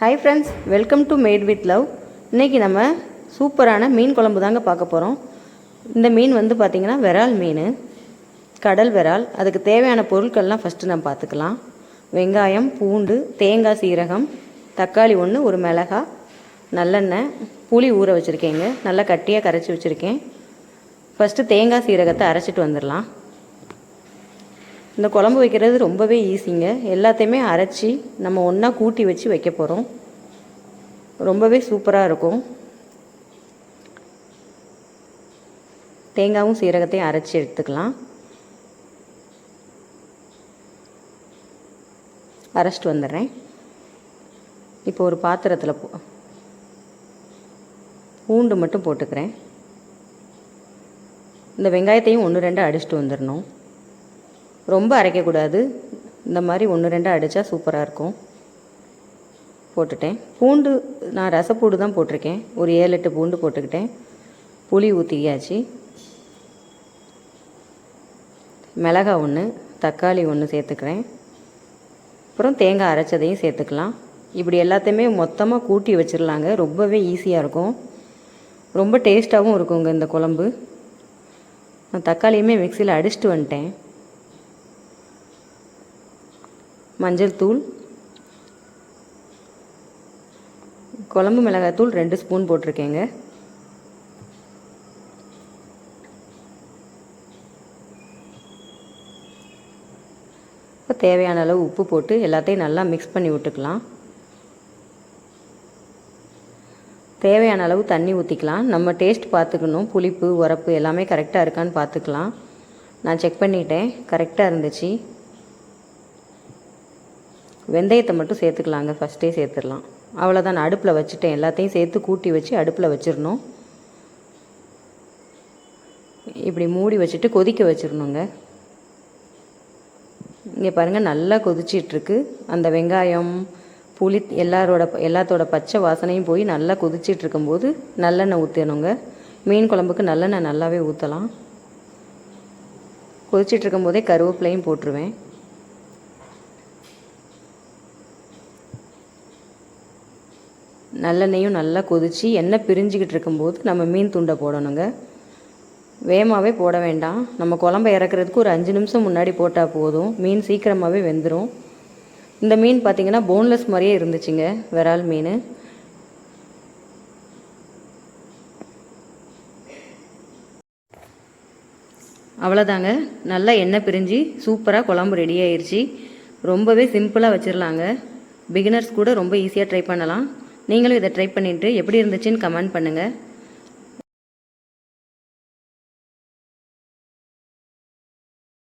Hi friends welcome to made with love இன்றைக்கி நம்ம சூப்பரான மீன் குழம்பு தாங்க பார்க்க போகிறோம் இந்த மீன் வந்து பார்த்திங்கன்னா விரால் மீன். கடல் விரால் அதுக்கு தேவையான பொருட்கள்லாம் ஃபஸ்ட்டு நம்ம பார்த்துக்கலாம். வெங்காயம் பூண்டு தேங்காய் சீரகம் தக்காளி ஒன்று ஒரு மிளகா நல்லெண்ணெய் புளி ஊற வச்சுருக்கேங்க. நல்லா கட்டியாக கரைச்சி வச்சுருக்கேன். ஃபஸ்ட்டு தேங்காய் சீரகத்தை அரைச்சிட்டு வந்துடலாம். இந்த குழம்பு வைக்கிறது ரொம்பவே ஈஸிங்க. எல்லாத்தையுமே அரைச்சி நம்ம ஒன்றா கூட்டி வச்சு வைக்க போகிறோம் ரொம்பவே சூப்பராக இருக்கும். தேங்காயும் சீரகத்தையும் அரைச்சி எடுத்துக்கலாம். அரைச்சிட்டு வந்துடுறேன். இப்போ ஒரு பாத்திரத்தில் போ பூண்டு மட்டும் போட்டுக்கிறேன். இந்த வெங்காயத்தையும் ஒன்று ரெண்டு அடிச்சுட்டு வந்துடணும். ரொம்ப அரைக்கக்கூடாது. இந்த மாதிரி ஒன்று ரெண்டாக அடித்தா சூப்பராக இருக்கும். போட்டுட்டேன். பூண்டு நான் ரசப்பூண்டு தான் போட்டிருக்கேன். ஒரு ஏழு எட்டு பூண்டு போட்டுக்கிட்டேன். புளி ஊற்றியாச்சு மிளகா ஒன்று தக்காளி ஒன்று சேர்த்துக்கிறேன். அப்புறம் தேங்காய் அரைச்சதையும் சேர்த்துக்கலாம். இப்படி எல்லாத்தையுமே மொத்தமாக கூட்டி வச்சிடலாங்க. ரொம்பவே ஈஸியாக இருக்கும். ரொம்ப டேஸ்ட்டாகவும் இருக்குங்க இந்த குழம்பு. நான் தக்காளியுமே மிக்சியில் அடிச்சிட்டு வந்துட்டேன். மஞ்சள் தூள் குழம்பு மிளகாய் தூள் ரெண்டு ஸ்பூன் போட்டிருக்கேங்க. இப்போ தேவையான அளவு உப்பு போட்டு எல்லாத்தையும் நல்லா மிக்ஸ் பண்ணி விட்டுக்கலாம். தேவையான அளவு தண்ணி ஊற்றிக்கலாம் நம்ம டேஸ்ட் பார்த்துக்கணும். புளிப்பு உரப்பு எல்லாமே கரெக்டாக இருக்கான்னு பார்த்துக்கலாம். நான் செக் பண்ணிட்டேன். கரெக்டாக இருந்துச்சு. வெந்தயத்தை மட்டும் சேர்த்துக்கலாங்க ஃபஸ்ட்டே சேர்த்துடலாம். அவ்வளோதான் நான் அடுப்பில் வச்சுட்டேன். எல்லாத்தையும் சேர்த்து கூட்டி வச்சு அடுப்பில் வச்சிடணும். இப்படி மூடி வச்சுட்டு கொதிக்க வச்சிடணுங்க. இங்கே பாருங்கள் நல்லா கொதிச்சிட்ருக்கு. அந்த வெங்காயம் புளி எல்லாரோட எல்லாத்தோட பச்சை வாசனையும் போய் நல்லா கொதிச்சிட்ருக்கும்போது நல்லெண்ணெய் ஊற்றணுங்க மீன் குழம்புக்கு நல்லெண்ணெய் நல்லாவே ஊற்றலாம் கொதிச்சிட்ருக்கும் போதே கருவேப்பிலையும் போட்டுருவேன். நல்லெண்ணெயும் நல்லா கொதித்து எண்ணெய் பிரிஞ்சுக்கிட்டு இருக்கும்போது நம்ம மீன் துண்டை போடணுங்க. வேகமாகவே போட வேண்டாம். நம்ம குழம்ப இறக்குறதுக்கு ஒரு அஞ்சு நிமிஷம் முன்னாடி போட்டால் போதும். மீன் சீக்கிரமாகவே வெந்துடும் இந்த மீன் பார்த்திங்கன்னா போன்லெஸ் மாதிரியே இருந்துச்சுங்க விரால் மீன். அவ்வளோதாங்க. நல்லா எண்ணெய் பிரிஞ்சு சூப்பராக குழம்பு ரெடி ஆயிடுச்சு ரொம்பவே சிம்பிளாக வச்சிடலாங்க பிகினர்ஸ் கூட ரொம்ப ஈஸியாக ட்ரை பண்ணலாம். நீங்களும் இதை ட்ரை பண்ணிவிட்டு எப்படி இருந்துச்சுன்னு கமெண்ட் பண்ணுங்கள்